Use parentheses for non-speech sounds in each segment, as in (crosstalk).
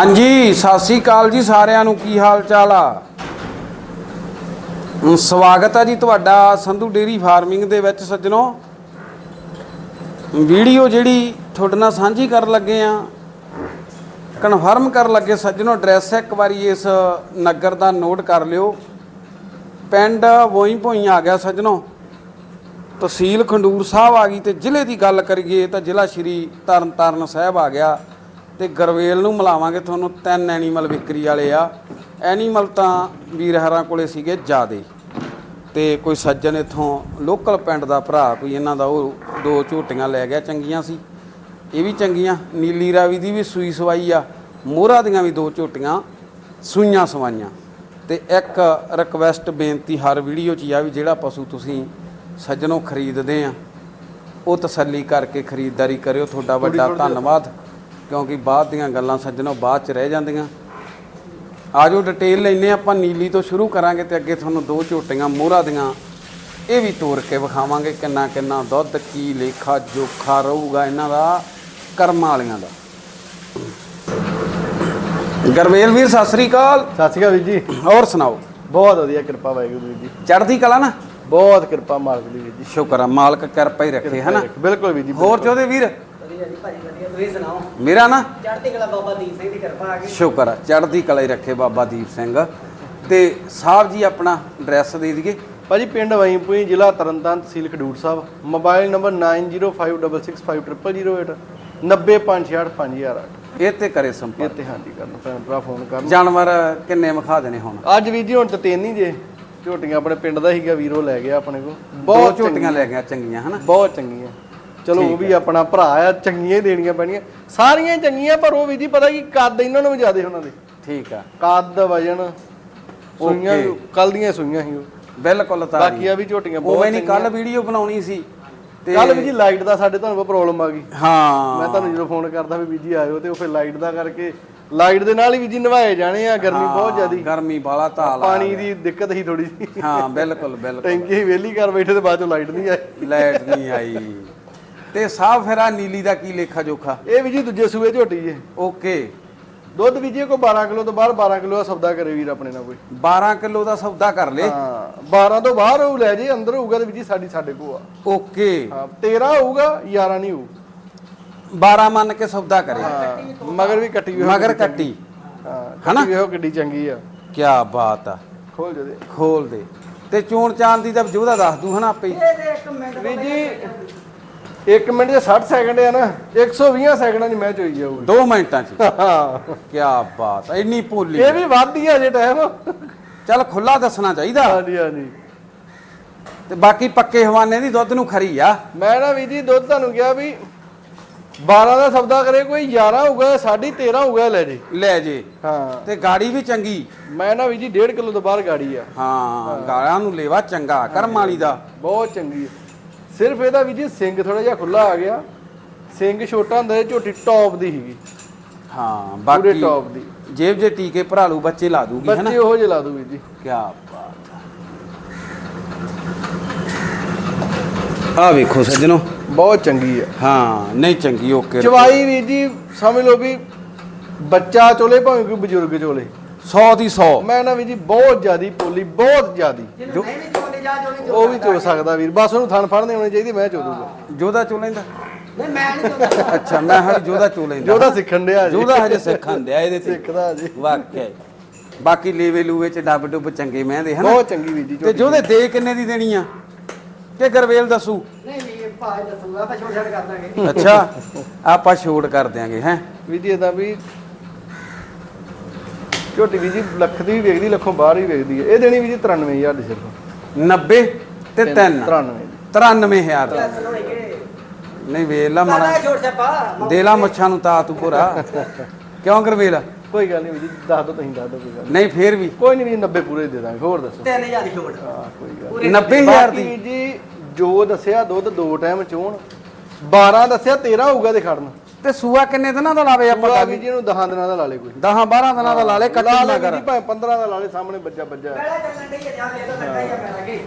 ਹਾਂਜੀ, ਸਤਿ ਸ੍ਰੀ ਅਕਾਲ ਜੀ ਸਾਰਿਆਂ ਨੂੰ, ਕੀ ਹਾਲ ਚਾਲ ਆ ਸਵਾਗਤ ਆ ਜੀ ਤੁਹਾਡਾ ਸੰਧੂ ਡੇਰੀ ਫਾਰਮਿੰਗ ਦੇ ਵਿੱਚ ਸੱਜਣੋ। ਵੀਡੀਓ ਜਿਹੜੀ ਤੁਹਾਡੇ ਨਾਲ ਸਾਂਝੀ ਕਰਨ ਲੱਗੇ ਆ, ਕਨਫਰਮ ਕਰਨ ਲੱਗੇ ਸੱਜਣੋ, ਐਡਰੈਸ ਇੱਕ ਵਾਰੀ ਇਸ ਨਗਰ ਦਾ ਨੋਟ ਕਰ ਲਿਓ। ਪਿੰਡ ਵੋਈ ਭੋਈ ਆ ਗਿਆ ਸੱਜਣੋ। ਤਹਿਸੀਲ ਖੰਡੂਰ ਸਾਹਿਬ ਆ ਗਈ ਤੇ ਜ਼ਿਲ੍ਹੇ ਦੀ ਗੱਲ ਕਰੀਏ ਤਾਂ ਜ਼ਿਲ੍ਹਾ ਸ਼੍ਰੀ ਤਰਨਤਾਰਨ ਸਾਹਿਬ ਆ ਗਿਆ। ਤੇ ਗਰਵੇਲ ਨੂੰ ਮਿਲਾਵਾਂਗੇ ਤੁਹਾਨੂੰ ਤਿੰਨ ਐਨੀਮਲ ਵਿਕਰੀ ਵਾਲੇ ਆ। ਐਨੀਮਲ ਤਾਂ ਵੀਰ ਹਰਾਂ ਕੋਲੇ ਸੀਗੇ ਜਿਆਦੇ। ਤੇ ਕੋਈ ਸੱਜਣ ਇਥੋਂ ਲੋਕਲ ਪਿੰਡ ਦਾ ਭਰਾ ਕੋਈ ਇਹਨਾਂ ਦਾ ਉਹ ਦੋ ਝੋਟੀਆਂ ਲੈ ਗਿਆ ਚੰਗੀਆਂ ਸੀ। ਇਹ ਵੀ ਚੰਗੀਆਂ ਨੀਲੀ ਰਾਵੀ ਦੀ ਵੀ ਸੂਈ ਸਵਾਈ ਆ ਮੋਹਰਾ ਦੀਆਂ ਵੀ ਦੋ ਝੋਟੀਆਂ ਸੂਈਆਂ ਸਵਾਈਆਂ। ਤੇ ਇੱਕ ਰਿਕਵੈਸਟ ਬੇਨਤੀ ਹਰ ਵੀਡੀਓ 'ਚ ਆ ਵੀ ਜਿਹੜਾ ਪਸ਼ੂ ਤੁਸੀਂ ਸੱਜਣੋਂ ਖਰੀਦਦੇ ਆ ਉਹ ਤਸੱਲੀ ਕਰਕੇ ਖਰੀਦਦਾਰੀ ਕਰਿਓ। ਤੁਹਾਡਾ ਵੱਡਾ ਧੰਨਵਾਦ। ਕਿਉਂਕਿ ਬਾਅਦ ਦੀਆਂ ਗੱਲਾਂ ਸੱਜਣੋਂ ਬਾਅਦ 'ਚ ਰਹਿ ਜਾਂਦੀਆਂ। ਆਜੋ ਡਿਟੇਲ ਲੈਨੇ ਆਪਾਂ ਨੀਲੀ ਤੋਂ ਸ਼ੁਰੂ ਕਰਾਂਗੇ ਤੇ ਅੱਗੇ ਤੁਹਾਨੂੰ ਦੋ ਝੋਟੀਆਂ ਮੋਹਰਾ ਦੀਆਂ ਇਹ ਵੀ ਤੋੜ ਕੇ ਵਿਖਾਵਾਂਗੇ ਕਿੰਨਾ ਕਿੰਨਾ ਦੁੱਧ ਕੀ ਲੇਖਾ ਜੋਖਾ ਰਹੂਗਾ ਇਹਨਾਂ ਦਾ ਕਰਮਾਂ ਵਾਲੀਆਂ ਦਾ। ਗਰਮੇਲ ਵੀਰ ਸਤਿ ਸ੍ਰੀ ਅਕਾਲ। ਸਤਿ ਸ਼੍ਰੀ ਅਕਾਲ ਵੀਰ ਜੀ। ਹੋਰ ਸੁਣਾਓ? ਬਹੁਤ ਵਧੀਆ ਕਿਰਪਾ ਵਾਹਿਗੁਰੂ ਵੀਰ ਜੀ ਚੜ੍ਹਦੀ ਕਲਾ ਨਾ? ਬਹੁਤ ਕਿਰਪਾ ਮਾਲਕ ਦੀ ਵੀਰ ਜੀ। ਸ਼ੁਕਰ ਆ ਮਾਲਕ ਕਿਰਪਾ ਹੀ ਰੱਖੇ ਹਨਾ? ਬਿਲਕੁਲ ਵੀਰ ਜੀ ਹੋਰ ਚੋਦੇ ਵੀਰ? ਵਧੀਆ ਜੀ ਭਾਜੀ ਤੁਸੀਂ ਸੁਣਾਓ? ਮੇਰਾ ਨਾ ਚੜ੍ਹਦੀ ਕਲਾ ਬਾਬਾ ਦੀਪ ਸਿੰਘ ਦੀ ਕਿਰਪਾ ਆ ਗਈ। ਸ਼ੁਕਰ ਆ ਚੜ੍ਹਦੀ ਕਲਾ ਹੀ ਰੱਖੇ ਬਾਬਾ ਦੀਪ ਸਿੰਘ। ਤੇ ਸਾਹਿਬ ਜੀ ਆਪਣਾ ਐਡਰੈਸ ਦੇ ਦਈਏ। ਭਾਜੀ ਪਿੰਡ ਵਈਪੂਈ ਜ਼ਿਲ੍ਹਾ ਤਰਨਤਾਰਨ ਤਹਿਸੀਲ ਖਡੂਰ ਸਾਹਿਬ। ਮੋਬਾਈਲ ਨੰਬਰ 9056605008 905685008 ਇਹ ਤੇ ਕਰੇ ਇਹ ਸੰਪਰਕ ਤੇ ਹਾਂਜੀ ਕਰਨ ਭੈਣ ਭਰਾ ਫੋਨ ਕਰਨ ਜਾਨਵਰ ਕਿੰਨੇ ਮਖਾ ਦੇਣੇ ਹੁਣ? ਅੱਜ ਵੀਰ ਜੀ ਹੁਣ ਤੇ ਤਿੰਨ ਹੀ ਜੇ। ਝੋਟੀਆਂ ਆਪਣੇ ਪਿੰਡ ਦਾ ਹੀਗਾ ਵੀਰੋ ਲੈ ਗਿਆ ਆਪਣੇ ਕੋ ਬਹੁਤ ਝੋਟੀਆਂ ਲੈ ਗਿਆ ਚੰਗੀਆਂ ਹਨਾ? ਬਹੁਤ ਚੰਗੀਆਂ। ਚਲੋ ਉਹ ਵੀ ਆਪਣਾ ਭਰਾ ਆ ਚੰਗੀਆਂ ਹੀ ਦੇਣੀਆਂ ਪੈਣੀਆਂ। ਸਾਰੀਆਂ ਹੀ ਚੰਗੀਆਂ ਪਰ ਉਹ ਵੀ ਜੀ ਪਤਾ ਕੀ ਕੱਦ ਇਹਨਾਂ ਨੂੰ ਵੀ ਜ਼ਿਆਦੇ ਉਹਨਾਂ ਦੇ। ਠੀਕ ਆ। ਕੱਦ ਵਜਨ ਸੂਈਆਂ Okay. ਕੱਲ ਦੀਆਂ ਸੂਈਆਂ ਸੀ ਉਹ। ਬਿਲਕੁਲ ਤਾਂ ਬਾਕੀ ਆ ਵੀ ਝੋਟੀਆਂ ਬਹੁਤ ਨਹੀਂ ਕੱਲ ਵੀਡੀਓ ਬਣਾਉਣੀ ਸੀ ਤੇ ਕੱਲ ਵੀ ਜੀ ਲਾਈਟ ਦਾ ਸਾਡੇ ਤੁਹਾਨੂੰ ਪ੍ਰੋਬਲਮ ਆ ਗਈ। ਹਾਂ। ਮੈਂ ਤੁਹਾਨੂੰ ਜਦੋਂ ਫੋਨ ਕਰਦਾ ਵੀ ਬੀਜੀ ਆਇਓ ਤੇ ਉਹ ਫਿਰ ਲਾਈਟ ਦਾ ਕਰਕੇ ਲਾਈਟ ਦੇ ਨਾਲ ਹੀ ਵੀ ਜੀ ਨਵਾਏ ਜਾਣੇ ਆ ਗਰਮੀ ਬਹੁਤ ਜ਼ਿਆਦੀ। ਗਰਮੀ ਬਾਲਾ ਧਾਲ ਆ ਪਾਣੀ ਦੀ ਦਿੱਕਤ ਸੀ ਥੋੜੀ ਜਿਹੀ। ਹਾਂ ਬਿਲਕੁਲ ਬਿਲਕੁਲ। ਟੈਂਕੀ ਹੀ ਵਿਹਲੀ ਕਰ ਬੈਠੇ ਤੇ ਬਾਅਦ ਚੋਂ ਲਾਈਟ ਨਹੀਂ ਆਈ। ਲਾਈਟ ਨਹੀਂ ਆਈ। ਤੇ ਸਾਹ ਫਿਰ ਆ ਨੀਲੀ ਦਾ ਕੀ ਲੇਖਾ ਜੋਖਾ? ਇਹ ਵੀ ਜੀ ਦੂਜੇ ਸੂਏ ਝੋਟੀ ਜੇ ਓਕੇ। ਦੁੱਧ ਵੀ ਜੀ ਕੋਈ 12 ਕਿਲੋ ਤੋਂ ਬਾਹਰ 12 ਕਿਲੋ ਦਾ ਸੌਦਾ ਕਰੇ ਵੀਰ ਆਪਣੇ ਨਾਲ ਕੋਈ। 12 ਕਿਲੋ ਦਾ ਸੌਦਾ ਕਰ ਲੇ। ਹਾਂ 12 ਤੋਂ ਬਾਹਰ ਹੋਊ ਲੈ ਜੇ ਅੰਦਰ ਹੋਊਗਾ ਤੇ ਵੀ ਜੀ ਸਾਡੀ ਸਾਡੇ ਕੋਲ ਆ। ਓਕੇ। ਹਾਂ 13 ਹੋਊਗਾ 11 ਨਹੀਂ ਹੋਊ। 12 ਮੰਨ ਕੇ ਸੌਦਾ ਕਰੇ। ਹਾਂ ਮਗਰ ਵੀ ਕੱਟੀ ਹੋਈ ਮਗਰ ਕੱਟੀ। ਹਾਂ ਹਨਾ? ਵੇਖੋ ਕਿੱਡੀ ਚੰਗੀ ਆ। ਕੀ ਬਾਤ ਆ। ਖੋਲ ਜਦੇ ਖੋਲ ਦੇ। ਤੇ ਚੋਣ ਚਾਂਦ ਦੀ ਤਾਂ ਜੋਦਾ ਦੱਸ ਦੂ ਹਨਾ ਆਪੇ ਹੀ। ਇਹ ਦੇ ਇੱਕ ਮਿੰਟ ਵੀ ਜੀ 1 ਮਿੰਟ ਦੇ 60 ਸੈਕਿੰਡ ਆ ਨਾ 120 ਸੈਕਿੰਡਾਂ 'ਚ ਮੈਚ ਹੋਈ ਜਾਊਗੀ। ਦੋ ਮਿੰਟਾਂ ਚ। ਹਾਂ। ਕੀ ਬਾਤ ਆ ਇੰਨੀ ਭੋਲੀ ਇਹ ਵੀ ਵੱਧਦੀ ਆ ਜੇ ਟਾਈਮ ਚੱਲ ਖੁੱਲਾ ਦੱਸਣਾ ਚਾਹੀਦਾ। ਹਾਂਜੀ ਹਾਂਜੀ। ਤੇ ਬਾਕੀ ਪੱਕੇ ਹਵਾਨੇ ਦੀ ਦੁੱਧ ਨੂੰ ਖਰੀ ਆ। ਮੈਂ ਨਾ ਵੀ ਜੀ ਦੁੱਧ ਤੁਹਾਨੂੰ ਕਿਹਾ ਵੀ 12 ਦਾ ਸੌਦਾ ਕਰੇ ਕੋਈ 11 ਹੋਊਗਾ ਸਾਢੇ 13 ਹੋਊਗਾ ਲੈ ਜੇ। ਲੈ ਜੇ। ਹਾਂ। ਤੇ ਗਾੜੀ ਵੀ ਚੰਗੀ। ਮੈਂ ਨਾ ਵੀ ਜੀ 1.5 ਕਿਲੋ ਤੋਂ ਬਾਹਰ ਗਾੜੀ ਆ। ਹਾਂ ਗਾਲਾਂ ਨੂੰ ਲੇਵਾ ਚੰਗਾ ਕਰਮ ਵਾਲੀ ਦਾ। ਬਹੁਤ ਚੰਗੀ ਹੈ ਸਿਰਫ ਇਹਦਾ ਵੀ ਜੀ ਸਿੰਘ ਥੋੜਾ ਜਿਹਾ ਖੁੱਲਾ ਆ ਗਿਆ। ਸਿੰਘ ਛੋਟਾ ਹੁੰਦਾ ਇਹ ਝੋਟੀ ਟੌਪ ਦੀ ਸੀਗੀ। ਹਾਂ ਪੂਰੇ ਬਾਕੀ ਟੌਪ ਦੀ। ਜੇਬ ਜੇ ਟੀਕੇ ਭਰਾ ਲੂ ਬੱਚੇ ਲਾ ਦੂਗੀ ਹਨਾ ਬੱਚੇ ਉਹ ਜਿਹੇ ਲਾ ਦੂ ਵੀਰ ਜੀ। ਕੀ ਬਾਤ ਆ। ਆ ਵੇਖੋ ਸੱਜਣੋ। ਬਹੁਤ ਚੰਗੀ ਆ। ਹਾਂ ਨਹੀਂ ਚੰਗੀ ਓਕੇ ਚਵਾਈ ਵੀਰ ਜੀ ਸਮਝ ਲਓ ਵੀ ਬੱਚਾ ਚੋਲੇ ਭਾਵੇਂ ਕੋਈ ਬਜ਼ੁਰਗ ਚੋਲੇ। 100 ਦੀ 100 ਮੈਂ ਨਾ ਵੀ ਜੀ ਬਹੁਤ ਜ਼ਿਆਦੀ ਪੋਲੀ ਬਹੁਤ ਜ਼ਿਆਦੀ। ਜਿਹਨੂੰ ਵੀ ਜਾ ਉਹ ਵੀ ਚੋ ਸਕਦਾ ਵੀਰ ਬਸ ਉਹਨੂੰ ਥਣ ਫੜਨੇ ਹੋਣੇ ਚਾਹੀਦੀ ਮੈਂ ਚੋ ਦੂੰਗਾ। ਜੋਦਾ ਚੋ ਲੈਂਦਾ? ਨਹੀਂ ਮੈਂ ਨਹੀਂ ਚੋਦਾ ਅੱਛਾ ਮੈਂ ਹਰ ਜੋਦਾ ਚੋ ਲੈਂਦਾ। ਜੋਦਾ ਸਿੱਖਣ ਡਿਆ ਜੀ। ਜੋਦਾ ਹਜੇ ਸਿੱਖਣ ਦਿਆ ਇਹਦੇ ਤੇ। ਸਿੱਖਦਾ ਜੀ। ਵਾਕਿਆ ਹੀ। ਬਾਕੀ ਲੇਵੇ ਲੂਵੇ ਚ ਡੱਬ ਡੁੱਬ ਚੰਗੇ ਮਹਿੰਦੇ ਹਨਾ? ਬਹੁਤ ਚੰਗੀ ਵੀਰ ਜੀ ਤੇ। ਜੋਦੇ ਦੇ ਕਿੰਨੇ ਦੀ ਦੇਣੀ ਆ? ਕਿ ਗਰਵੇਲ ਦੱਸੂ? ਨਹੀਂ ਵੀ ਭਾਈ ਦੱਸੂਗਾ ਆਪਾਂ ਛੋੜ ਛੱਡ ਕਰ ਦਾਂਗੇ। ਅੱਛਾ ਆਪਾਂ ਛੋੜ ਕਰ ਦਿਆਂਗੇ ਹੈ? ਵੀਰ ਜੀ ਇਹਦਾ ਵੀ ਝੋਟੀ ਵੀਰ ਜੀ ਲੱਖ ਦੀ ਵੀ ਵੇਖਦੀ ਲੱਖੋਂ ਬਾਹਰ ਵੀ ਵੇਖਦੀ ਹੈ। ਇਹ ਦੇਣੀ ਵੀਰ ਜੀ 93000 ਦੀ ਸਿਰਫ। 90 ਤੇ 3 93 93000 ਦਾ ਨਹੀਂ ਲਾ ਮਾੜਾ ਮਾੜਾ ਛੋੜ ਛੱਪਾ? ਦੇ ਲਾ ਮੁੱਛਾਂ ਨੂੰ ਤਾ ਤੂੰ ਪੂਰਾ ਕਿਉਂ ਗਰਵੇਲ ਕੋਈ ਗੱਲ ਨਹੀਂ ਵੀਰ ਜੀ ਦੱਸ ਦੋ ਤੁਸੀਂ ਦੱਸ ਦੋ ਕੋਈ ਗੱਲ। ਨਹੀਂ। ਫੇਰ ਵੀ। ਕੋਈ ਨਹੀਂ ਵੀਰ 90 ਪੂਰੇ ਦੇ ਦਾਂਗੇ ਹੋਰ ਦੱਸੋ। 3000 ਦੀ ਛੋੜ ਹਾਂ ਕੋਈ ਗੱਲ ਪੂਰੇ 90000 ਬਾਕੀ ਦੀ। ਵੀਰ ਜੀ ਜੋ ਦੱਸਿਆ ਦੁੱਧ ਦੋ ਟਾਈਮ ਚੋਣ 12 ਦੱਸਿਆ 13 ਹੋਊਗਾ ਤੇ ਖੜਨ। ਤੇ ਸੂਆ ਕਿੰਨੇ ਦਿਨਾਂ ਦਾ ਲਾਵੇ ਆਪਾਂ ਪੂਰਾ ਵੀਰ ਜੀ ਨੂੰ 10 ਦਿਨਾਂ ਦਾ ਲਾ ਲੇ ਕੋਈ। 10 12 ਦਿਨਾਂ ਦਾ ਲਾ ਲੈ ਕੱਟੀ ਲੈ ਨਾ ਕਰ। ਜੀ ਭਾਵੇਂ 15 ਦਾ ਲਾ ਲੇ ਸਾਹਮਣੇ ਬੱਜਾ ਬੱਜਾ। ਪਹਿਲਾਂ ਚੱਲਣ ਡਈ ਹੈ ਜਾ ਦੇ ਦੋ ਕੱਟਾ ਹੀ ਆ ਮੈਂ ਲੱਗੀ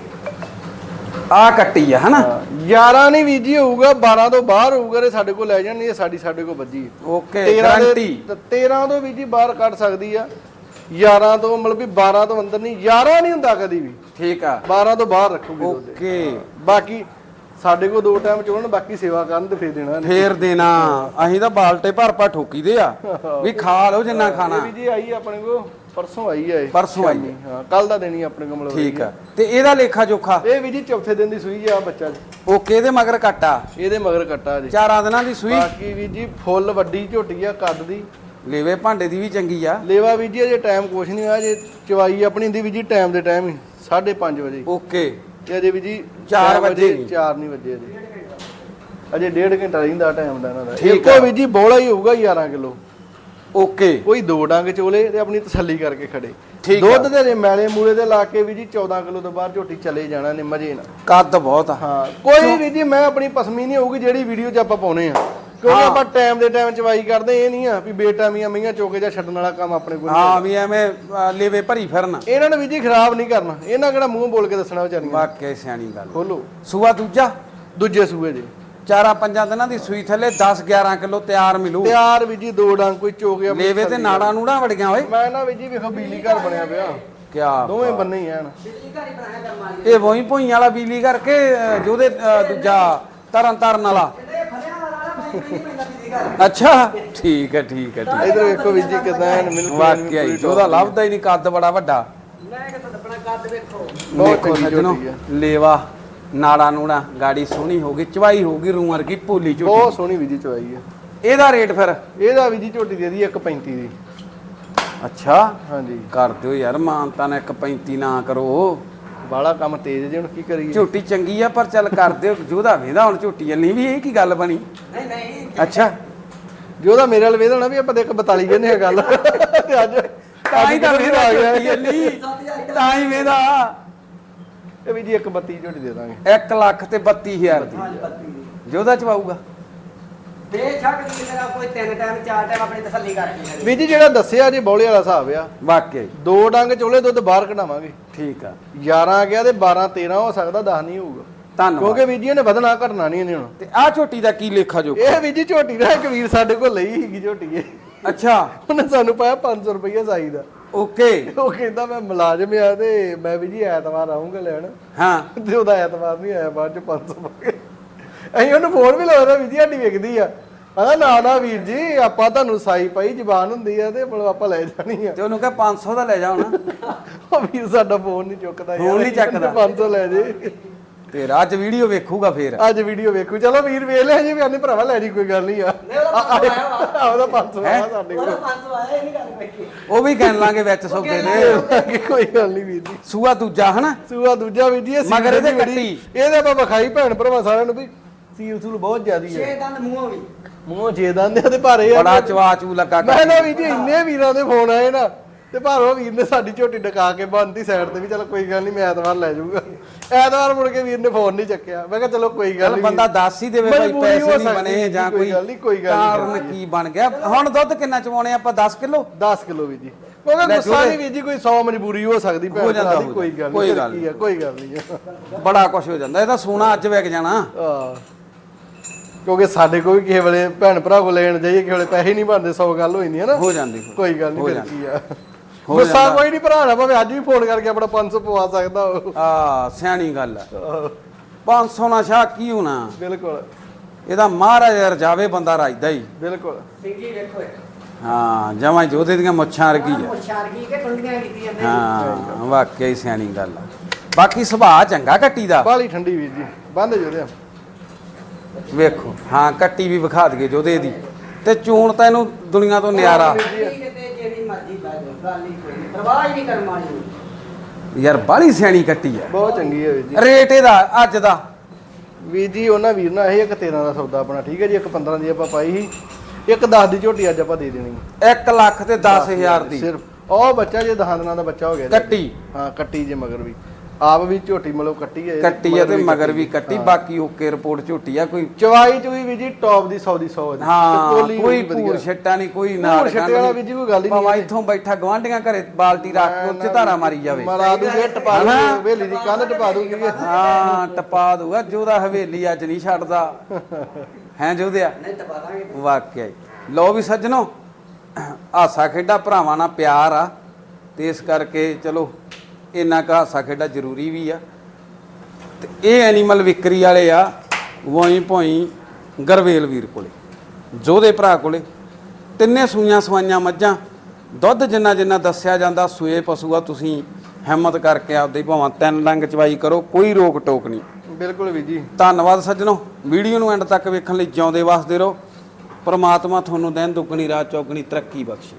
ਆ ਕੱਟੀ ਆ ਹਨਾ? 11 ਨਹੀਂ ਜੀ ਹੋਊਗਾ 12 ਤੋਂ ਬਾਹਰ ਹੋਊਗਾ ਤੇ ਸਾਡੇ ਕੋਲ ਲੈ ਜਾਣ ਇਹ ਸਾਡੀ ਸਾਡੇ ਕੋਲ ਵੱਜੀ। ਓਕੇ 13 ਗਾਰੰਟੀ ਦੇ 13 ਤੋਂ ਵੀ ਜੀ ਬਾਹਰ ਕੱਢ ਸਕਦੀ ਆ। 11 ਤੋਂ ਮਤਲਬ ਵੀ 12 ਤੋਂ ਅੰਦਰ ਨਹੀਂ 11 ਨਹੀਂ ਹੁੰਦਾ ਕਦੀ ਵੀ। ਠੀਕ ਆ। 12 ਤੋਂ ਬਾਹਰ ਰੱਖੂਗੀ ਓਕੇ। ਬਾਕੀ ਸਾਡੇ ਕੋਲ ਦੋ ਟਾਈਮ ਚੋਣ ਬਾਕੀ ਸੇਵਾ ਕਰਨ ਤੇ ਫੇਰ ਦੇਣਾ ਇਹਨੇ। ਫੇਰ ਦੇਣਾ। ਅਸੀਂ ਤਾਂ ਬਾਲਟੇ ਭਰ ਭਰ ਠੋਕੀਦੇ ਆ। ਵੀ ਖਾ ਲਓ ਜਿੰਨਾ ਖਾਣਾ। ਇਹ ਵੀ ਜੀ ਆਈ ਆਪਣੇ ਕੋ ਪਰਸੋਂ ਆਈ ਆ ਇਹ। ਪਰਸੋਂ ਆਈ ਹਾਂ ਕੱਲ ਦਾ ਦੇਣੀ ਆਪਣੇ ਕੋਲ ਮਤਲਬ ਠੀਕ ਆ। ਤੇ ਇਹਦਾ ਲੇਖਾ ਜੋਖਾ? ਇਹ ਵੀ ਜੀ ਚੌਥੇ ਦਿਨ ਦੀ ਸੂਈ ਆ ਬੱਚਾ ਜੀ। ਓਕੇ ਇਹਦੇ ਮਗਰ ਕੱਟਾ? ਇਹਦੇ ਮਗਰ ਕੱਟਾ ਜੀ। ਚਾਰਾਂ ਦਿਨਾਂ ਦੀ ਸੂਈ? ਬਾਕੀ ਵੀ ਜੀ ਫੁੱਲ ਵੱਡੀ ਝੋਟੀ ਆ ਕੱਦ ਦੀ। ਲੇਵੇ ਭਾਂਡੇ ਦੀ ਵੀ ਚੰਗੀ ਆ। ਲੇਵਾ ਵੀ ਜੀ ਅਜੇ ਟਾਈਮ ਕੁਛ ਨਹੀਂ ਹੋਇਆ ਜੇ ਚਵਾਈ ਆਪਣੀ ਦੀ ਵੀ ਜੀ ਟਾਈਮ ਦੇ ਟਾਈਮ ਹੀ 5:30 ਵਜੇ। ਓਕੇ। ਤੇ ਅਜੇ ਵੀ ਜੀ ਚਾਰ ਵਜੇ ਅਜੇ ਨਹੀਂ। ਚਾਰ ਨਹੀਂ ਵਜੇ ਅਜੇ। ਅਜੇ ਡੇਢ ਘੰਟਾ ਰਹਿੰਦਾ ਟਾਈਮ ਦਾ ਇਹਨਾਂ ਦਾ। ਠੀਕ ਇੱਕੋ ਆ। ਵੀ ਜੀ ਬੋਲਾ ਹੀ ਹੋਊਗਾ 11 ਕਿਲੋ। ਓਕੇ। ਕੋਈ ਦੋ ਡੰਗ ਚੋਲੇ ਤੇ ਆਪਣੀ ਤਸੱਲੀ ਕਰਕੇ ਖੜੇ। ਠੀਕ ਆ। ਦੁੱਧ ਦੇ ਜੇ ਮੈਲੇ ਮੂਲੇ ਦੇ ਲਾ ਕੇ ਵੀ ਜੀ 14 ਕਿਲੋ ਤੋਂ ਬਾਹਰ ਝੋਟੀ ਚਲੇ ਜਾਣਾ ਨੇ ਮਜੇ ਨਾਲ। ਕੱਦ ਬਹੁਤ ਆ। ਹਾਂ ਕੋਈ ਵੀ ਜੀ ਮੈਂ ਆਪਣੀ ਪਸਮੀ ਨਹੀਂ ਹੋਊਗੀ ਜਿਹੜੀ ਵੀਡੀਓ 'ਚ ਆਪਾਂ ਪਾਉਨੇ ਆ। ਕਿਉਂਕਿ। ਆਪਾਂ ਟਾਈਮ ਦੇ ਟਾਈਮ ਚਵਾਈ ਕਰਦੇ ਇਹ ਨਹੀਂ ਆ ਵੀ ਬੇਟਾਮੀਆਂ ਮਈਆਂ ਚੋਕੇ ਜਾਂ ਛੱਡਣ ਵਾਲਾ ਕੰਮ ਆਪਣੇ ਕੋਲ ਹਾਂ ਵੀ ਐਵੇਂ ਲੇਵੇ ਭਰੀ ਫਿਰਨ। ਇਹਨਾਂ ਨੇ ਵੀ ਜੀ ਖਰਾਬ ਨਹੀਂ ਕਰਨਾ। ਇਹਨਾਂ ਕਿਹੜਾ ਮੂੰਹ ਬੋਲ ਕੇ ਦੱਸਣਾ ਵਿਚਾਰੀਆਂ ਵਾਕਿਆ ਸਿਆਣੀ ਗੱਲ ਖੋਲੋ। ਸੂਆ ਦੂਜਾ? ਦੂਜੇ ਸੂਏ ਜੀ। ਚਾਰਾਂ ਪੰਜਾਂ ਦਿਨਾਂ ਦੀ ਸੂਈ ਥੱਲੇ 10 11 ਕਿਲੋ ਤਿਆਰ ਮਿਲੂ। ਤਿਆਰ ਵੀ ਜੀ ਦੋ ਡੰਗ ਕੋਈ ਚੋਕ ਆਪਣੀ ਲੇਵੇ ਤੇ ਨਾੜਾਂ ਨੂੜਾਂ ਵੜੀਆਂ ਓਏ। ਮੈਂ ਨਾ ਵੀ ਜੀ ਵੇਖੋ ਬਿਜਲੀ ਘਰ ਬਣਿਆ ਪਿਆ। ਕਿਆ ਦੋਵੇਂ ਬੰਨੇ ਹੀ ਐਨ। ਬਿਜਲੀ ਘਰ ਹੀ ਬਣਾਇਆ ਕਰਮ ਵਾਲੀ ਇਹ ਵੋਈ ਭੋਈਆਂ ਵਾਲਾ ਬਿਜਲੀ ਕਰਕੇ ਜਿਹਦੇ ਦੂਜਾ ਤਰਨ ਤਰਨ ਵਾਲਾ। ਅੱਛਾ ਠੀਕ ਹੈ ਠੀਕ ਹੈ ਠੀਕ ਇਧਰ ਵੇਖੋ ਵੀ ਜੀ ਕਿਦਾਂ ਐਨ ਮਿਲ ਵਾਕਿਆ ਹੀ ਉਹਦਾ ਲੱਭਦਾ ਹੀ ਨਹੀਂ ਕੱਦ ਬੜਾ ਵੱਡਾ। ਮੈਂ ਕਿਹਾ ਦੱਪਣਾ ਕੱਦ ਵੇਖੋ। ਬਹੁਤ ਦੇਖੋ ਚੰਗੀ ਸੱਜਣੋ ਝੋਟੀ। ਲੇਵਾ ਨਾੜਾ ਨੂੜਾ ਗਾੜੀ ਸੋਹਣੀ ਹੋਗੀ ਚਵਾਈ ਹੋਗੀ ਰੂ ਵਰਗੀ ਭੋਲੀ ਝੋਟੀ ਬਹੁਤ ਸੋਹਣੀ ਵੀ ਜੀ ਚਵਾਈ ਹੈ। ਇਹਦਾ ਰੇਟ ਫਿਰ? ਇਹਦਾ ਵੀ ਜੀ ਝੋਟੀ ਦੇ ਦੀ 1.35 ਦੀ। ਅੱਛਾ। ਹਾਂਜੀ। ਕਰ ਦਿਓ ਯਾਰ ਮਾਨਤਾ ਨੇ 1.35 ਨਾ ਕਰੋ। ਬਾਲਾ ਕੰਮ ਤੇਜ਼ ਜੇ ਹੁਣ ਕੀ ਕਰੀਏ? ਝੋਟੀ ਚੰਗੀ ਆ ਪਰ ਚੱਲ ਕਰ ਦਿਓ ਜੋਦਾ ਵੇਂਦਾ ਹੁਣ ਝੋਟੀ ਜਲਨੀ ਵੀ ਇਹ ਕੀ ਗੱਲ ਬਣੀ? ਨਹੀਂ ਨਹੀਂ। ਅੱਛਾ। ਜੋ ਦਾ ਮੇਰੇ ਵਾਲ ਵੇਦਣਾ ਵੀ ਆਪਾਂ ਤੇ 142 ਕਹਿੰਦੇ ਆ ਗੱਲ। ਤੇ ਅੱਜ ਤਾਂ ਹੀ ਤਾਂ ਵੇਂਦਾ ਆ ਗਿਆ। ਝੋਟੀ ਜਲਨੀ ਤਾਂ ਹੀ ਵੇਂਦਾ। ਇਹ ਵੀ ਜੀ 132 ਝੋਟੀ ਦੇ ਦਾਂਗੇ। 1 ਲੱਖ ਤੇ 32000 ਦੀ। ਜੋਦਾ ਚਵਾਊਗਾ ਬੇਸ਼ੱਕ ਜੀ ਮੇਰਾ ਕੋਈ ਤਿੰਨ ਟਾਈਮ ਚਾਰ ਟਾਈਮ ਆਪਣੀ ਤਸੱਲੀ ਕਰਕੇ ਕਰੇ ਵੀ ਜੀ ਜਿਹੜਾ ਦੱਸਿਆ ਜੀ ਬੌਲੇ ਵਾਲਾ ਹਿਸਾਬ ਆ ਵਾਕਿਆ ਹੀ ਦੋ ਡੰਗ ਚੋਲੇ ਦੁੱਧ ਬਾਹਰ ਕਢਾਵਾਂਗੇ। ਠੀਕ ਆ। 11 ਗਿਆ ਤੇ 12 13 ਹੋ ਸਕਦਾ 10 ਨਹੀਂ ਹੋਊਗਾ। ਧੰਨਵਾਦ। ਕਿਉਂਕਿ ਵੀ ਜੀ ਇਹਨੇ ਵਧਣਾ ਘਟਣਾ ਨਹੀਂ ਇਹਨੇ ਹੁਣ। ਤੇ ਆ ਝੋਟੀ ਦਾ ਕੀ ਲੇਖਾ ਜੋ ਇਹ ਵੀ ਜੀ ਝੋਟੀ ਦਾ ਇੱਕ ਵੀਰ ਸਾਡੇ ਕੋਲ ਲਈ ਸੀਗੀ ਝੋਟੀ ਇਹ। ਅੱਛਾ। ਉਹਨੇ ਸਾਨੂੰ ਪਾਇਆ 500 ਰੁਪਏ ਸਾਈ ਦਾ। ਓਕੇ। ਉਹ ਕਹਿੰਦਾ ਮੈਂ ਮੁਲਾਜ਼ਮ ਆ ਤੇ ਮੈਂ ਵੀ ਜੀ ਐਤਵਾਰ ਆਉਂਗਾ ਲੈਣ। ਹਾਂ। ਤੇ ਉਹਦਾ ਐਤਵਾਰ ਨਹੀਂ ਆਇਆ ਬਾਅਦ ਚ 500 ਮੰਗੇ ਅਸੀਂ ਉਹਨੂੰ ਫੋਨ ਵੀ ਲਾਉਂਦਾ ਵੀ ਜੀ ਸਾਡੀ ਵਿਕਦੀ ਆ। ਕਹਿੰਦਾ ਨਾ ਨਾ ਵੀਰ ਜੀ ਆਪਾਂ ਤੁਹਾਨੂੰ ਸਾਈ ਪਾਈ ਜ਼ਬਾਨ ਹੁੰਦੀ ਆ ਤੇ ਮਤਲਬ ਆਪਾਂ ਲੈ ਜਾਣੀ ਆ। ਤੇ ਉਹਨੂੰ ਕਹ 500 ਦਾ ਲੈ ਜਾ ਹੁਣ। ਉਹ ਵੀਰ ਸਾਡਾ ਫੋਨ ਨਹੀਂ ਚੁੱਕਦਾ ਫੋਨ ਨਹੀਂ ਚੱਕਦਾ। 500 ਲੈ ਜੇ। ਤੇ ਅੱਜ ਵੀਡੀਓ ਵੇਖੂਗਾ ਫੇਰ। ਅੱਜ ਵੀਡੀਓ ਵੇਖੂ। ਚਲੋ ਵੀਰ ਵੇਖ ਲਿਆ ਜੀ ਵੀ ਆਨੇ ਭਰਾਵਾ ਲੈ ਜੀ ਕੋਈ ਗੱਲ ਨਹੀਂ ਆ। ਉਹਦਾ ਪੰਜ ਸੌ ਆਇਆ ਵਾ। ਉਹਦਾ 500 ਆ ਸਾਡੇ ਉਹਦਾ ਕੋਲ। 500 ਆਇਆ ਇਹ ਨਹੀਂ ਗੱਲ ਵੇਖੀ ਉਹ ਵੀ ਕਹਿਣ ਲਾਂਗੇ ਵਿੱਚ ਸੌਦੇ ਦੇ (laughs) ਕੋਈ ਗੱਲ ਨਹੀਂ ਵੀਰ ਜੀ। ਸੂਆ ਦੂਜਾ ਹਨਾ? ਸੂਆ ਦੂਜਾ ਵੀਰ ਜੀ ਇਹ ਮਗਰ ਇਹਦੇ ਕੱਟੀ। ਇਹਦੇ ਆਪਾਂ ਵਿਖਾਈ ਭੈਣ ਭਰਾਵਾਂ ਸਾਰਿਆਂ ਨੂੰ ਵੀ। ਸੀਲ ਸੂਲ ਬਹੁਤ ਜ਼ਿਆਦੀ ਹੈ। ਛੇ ਦੰਦ ਮੂੰਹੋਂ ਵੀ। ਮੂੰਹ ਛੇ ਦੰਦ ਆ ਤੇ ਭਾਰੇ ਆ ਬੜਾ ਚਵਾ ਚੂ ਲੱਗਾ ਮੈਂ ਨਾ ਵੀ ਜੀ ਇੰਨੇ ਵੀਰਾਂ ਦੇ ਫੋਨ ਆਏ ਨਾ ਤੇ ਉਹ ਵੀਰ ਨੇ ਸਾਡੀ ਝੋਟੀ ਡਕਾ ਕੇ ਬੰਨਤੀ ਸਾਈਡ ਤੇ ਵੀ ਚਲ ਕੋਈ ਗੱਲ ਨਹੀਂ ਮੈਂ ਐਤਵਾਰ ਲੈ ਜਾਊਗਾ। ਐਤਵਾਰ ਮੁੜ ਕੇ ਵੀਰ ਨੇ ਫੋਨ ਨਹੀਂ ਚੱਕਿਆ। ਮੈਂ ਕਿਹਾ ਚਲੋ ਕੋਈ ਗੱਲ ਚੱਲ ਨਹੀਂ ਬੰਦਾ ਦੱਸ ਹੀ ਦੇਵੇ ਭਾਈ ਮਜਬੂਰੀ ਹੋ ਪੈਸੇ ਨਹੀਂ ਸਕਦੀ ਬਣੇ ਜੀ, ਜਾਂ ਕੋਈ ਕੋਈ ਗੱਲ ਨਹੀਂ, ਕੋਈ ਗੱਲ ਨਹੀਂ। ਕਾਰਨ ਕੀ ਬਣ ਗਿਆ? ਹੁਣ ਦੁੱਧ ਕਿੰਨਾ ਚਵਾਉਣੇ ਆਪਾਂ 10 ਕਿਲੋ? 10 ਕਿਲੋ ਵੀ ਜੀ। ਕਿਉਂਕਿ ਲੈ ਗੁੱਸਾ। ਨਹੀਂ ਵੀਰ ਜੀ ਕੋਈ 100 ਮਜਬੂਰੀ ਹੋ ਸਕਦੀ ਭੈਣ ਜਾਂਦਾ, ਭਰਾ ਦੀ ਹੋ ਕੋਈ ਗੱਲ ਕੋਈ ਨਹੀਂ ਗੱਲ ਕੀ ਆ ਕੋਈ ਗੱਲ ਨਹੀਂ ਆ ਬੜਾ ਕੁਝ ਹੋ ਜਾਂਦਾ। ਇਹ ਤਾਂ ਸੋਨਾ ਅੱਜ ਵਿਕ ਜਾਣਾ। ਆਹ। ਕਿਉਂਕਿ ਸਾਡੇ ਕੋਲ ਵੀ ਕਿਸੇ ਵੇਲੇ ਭੈਣ ਭਰਾ ਕੋਲ ਲੈਣ ਜਾਈਏ ਕਿਸੇ ਵੇਲੇ ਪੈਸੇ ਨਹੀਂ ਬਣਦੇ 100 ਗੱਲ ਹੋ ਜਾਂਦੀ ਹੈ ਨਾ? ਹੋ ਜਾਂਦੀ ਕੋਈ ਗੱਲ ਨਹੀਂ ਫਿਰ। ਕੀ ਆ? ਹੋ ਗੁੱਸਾ। ਕੋਈ ਨਹੀਂ ਭਰਾ ਨਾ ਭਾਵੇਂ ਅੱਜ ਵੀ ਫੋਨ ਕਰਕੇ ਆਪਣਾ 500 ਪਵਾ ਸਕਦਾ ਉਹ। ਆ ਸਿਆਣੀ ਗੱਲ ਆ। ਆਹ, 500 ਨਾ ਸ਼ਾਹ ਕੀ ਹੋਣਾ? ਬਿਲਕੁਲ। ਇਹਦਾ ਮਹਾਰਾਜ ਰਜਾਵੇ ਬੰਦਾ ਰਾਜਦਾ ਹੀ। ਬਿਲਕੁਲ। ਸਿੰਗੀ ਵੇਖੋ ਇਹ ਹਾਂ ਜਮਾਂ ਜੋਧੇ ਦੀਆਂ ਮੁੱਛਾਂ ਵਰਗੀ ਆ। ਮੁਸ਼ਾਰ ਕੀ ਕੇ ਟੁੰਡੀਆਂ ਕੀਤੀ ਜਾਂਦੇ ਹਾਂ ਵਾਕਿਆ ਹੀ ਸਿਆਣੀ ਗੱਲ ਆ। ਬਾਕੀ ਸੁਭਾਅ ਚੰਗਾ ਕੱਟੀ ਦਾ। ਬਾਲੀ ਠੰਡੀ ਵੀਰ ਜੀ ਬੰਦ ਜੋਦੇ ਆ ਵੇਖੋ ਹਾਂ ਕੱਟੀ ਵੀ ਵਿਖਾ ਦਈਏ ਜੋਧੇ ਦੀ। ਤੇ ਚੂਣ ਤਾਂ ਇਹਨੂੰ ਦੁਨੀਆ ਤੋਂ ਨਿਆਰਾ। ਕਿਤੇ ਜਿਹੜੀ ਮਰਜ਼ੀ ਲੈ ਜਾਓ ਗੱਲ ਹੀ ਕੋਈ ਨਹੀਂ ਪਰਵਾਹ ਹੀ ਨਹੀਂ ਕਰਮ ਵਾਲੀ। ਯਾਰ ਬਾਹਲੀ ਸਿਆਣੀ ਕੱਟੀ ਆ। ਬਹੁਤ ਚੰਗੀ ਹੈ ਵੀਰ ਜੀ। ਰੇਟ ਇਹਦਾ ਅੱਜ ਦਾ। ਵੀਰ ਜੀ ਉਹਨਾਂ ਵੀਰ ਨਾਲ ਇਹ ਇੱਕ 13 ਦਾ ਸੌਦਾ ਆਪਣਾ ਠੀਕ ਹੈ ਜੀ ਇੱਕ 15 ਦੀ ਆਪਾਂ ਪਾਈ ਸੀ ਇੱਕ 10 ਦੀ ਝੋਟੀ ਅੱਜ ਆਪਾਂ ਦੇ ਦੇਣੀ 1 ਲੱਖ ਤੇ 10000 ਦੀ। ਸਿਰਫ। ਉਹ ਬੱਚਾ ਜੇ 10 ਦਿਨਾਂ ਦਾ ਬੱਚਾ ਹੋ ਗਿਆ। ਕੱਟੀ। ਹਾਂ ਕੱਟੀ ਜੇ ਮਗਰ ਵੀ। ਆਪ ਵੀ ਝੋਟੀ ਮਤਲਬ ਕੱਟੀ ਹੈ ਕੱਟੀ ਆ ਤੇ ਮਗਰ ਵੀ ਕੱਟੀ ਬਾਕੀ ਓਕੇ ਰਿਪੋਰਟ ਝੋਟੀ ਆ ਕੋਈ ਚਵਾਈ ਚੁਈ ਵੀ ਜੀ ਟੌਪ ਦੀ 100 ਦੀ 100 ਦੀ ਹਾਂ ਕੋਈ। ਭੂਰ ਛੱਟਾ ਨਹੀਂ ਕੋਈ ਭੂਰ ਨਾਲ ਛਿੱਟੇ ਵਾਲਾ ਵੀ ਜੀ ਕੋਈ ਗੱਲ ਹੀ ਨਹੀਂ ਭਾਵੇਂ ਹੈ। ਇੱਥੋਂ ਬੈਠਾ ਗਵਾਂਢੀਆਂ ਘਰੇ ਬਾਲਟੀ ਰੱਖ ਕੇ ਉੱਥੇ ਧਾਰਾ ਮਾਰੀ ਜਾਵੇ। ਮਰਾ ਦੂਗੇ ਟਪਾ ਦੂਗੇ ਹਵੇਲੀ ਦੀ ਕੰਧ ਟਪਾ ਦੂਗੇ। ਹਾਂ ਟਪਾ ਦੂਗਾ ਜੋਦਾ ਹਵੇਲੀ ਅੱਜ ਨਹੀਂ ਛੱਡਦਾ। ਹੈ ਜੋਦਿਆ ਨਹੀਂ ਤਪਾ ਦਾਂਗੇ। ਵਾਕਿਆ ਹੀ। ਲੋ ਵੀ ਸੱਜਣੋ ਹਾਸਾ ਖੇਡਾ ਭਰਾਵਾਂ ਨਾਲ ਪਿਆਰ ਆ ਤੇ ਇਸ ਕਰਕੇ ਚਲੋ ਇੰਨਾ ਕੁ ਹਾਸਾ ਖੇਡਾ ਜ਼ਰੂਰੀ ਵੀ ਆ। ਤੇ ਇਹ ਐਨੀਮਲ ਵਿਕਰੀ ਵਾਲੇ ਆ ਵੋਈ ਭੋਈ ਗਰਵੇਲ ਵੀਰ ਕੋਲੇ ਜੋਦੇ ਭਰਾ ਕੋਲੇ। ਤਿੰਨੇ ਸੂਈਆਂ ਸਵਾਈਆਂ ਮੱਝਾਂ ਦੁੱਧ ਜਿੰਨਾ ਜਿੰਨਾ ਦੱਸਿਆ ਜਾਂਦਾ ਸੂਏ ਪਸ਼ੂ ਆ ਤੁਸੀਂ ਹਿੰਮਤ ਕਰਕੇ ਆਪਦੇ ਭਾਵਾਂ ਤਿੰਨ ਡੰਗ ਚਵਾਈ ਕਰੋ ਕੋਈ ਰੋਕ ਟੋਕ ਨਹੀਂ। ਬਿਲਕੁਲ ਵੀ ਜੀ। ਧੰਨਵਾਦ ਸੱਜਣੋ ਵੀਡੀਓ ਨੂੰ ਐਂਡ ਤੱਕ ਵੇਖਣ ਲਈ ਜਿਉਂਦੇ ਵਸਦੇ ਰਹੋ। ਪ੍ਰਮਾਤਮਾ ਤੁਹਾਨੂੰ ਦਿਨ ਦੁੱਗਣੀ ਰਾਤ ਚੌਗਣੀ ਤਰੱਕੀ ਬਖਸ਼ੇ।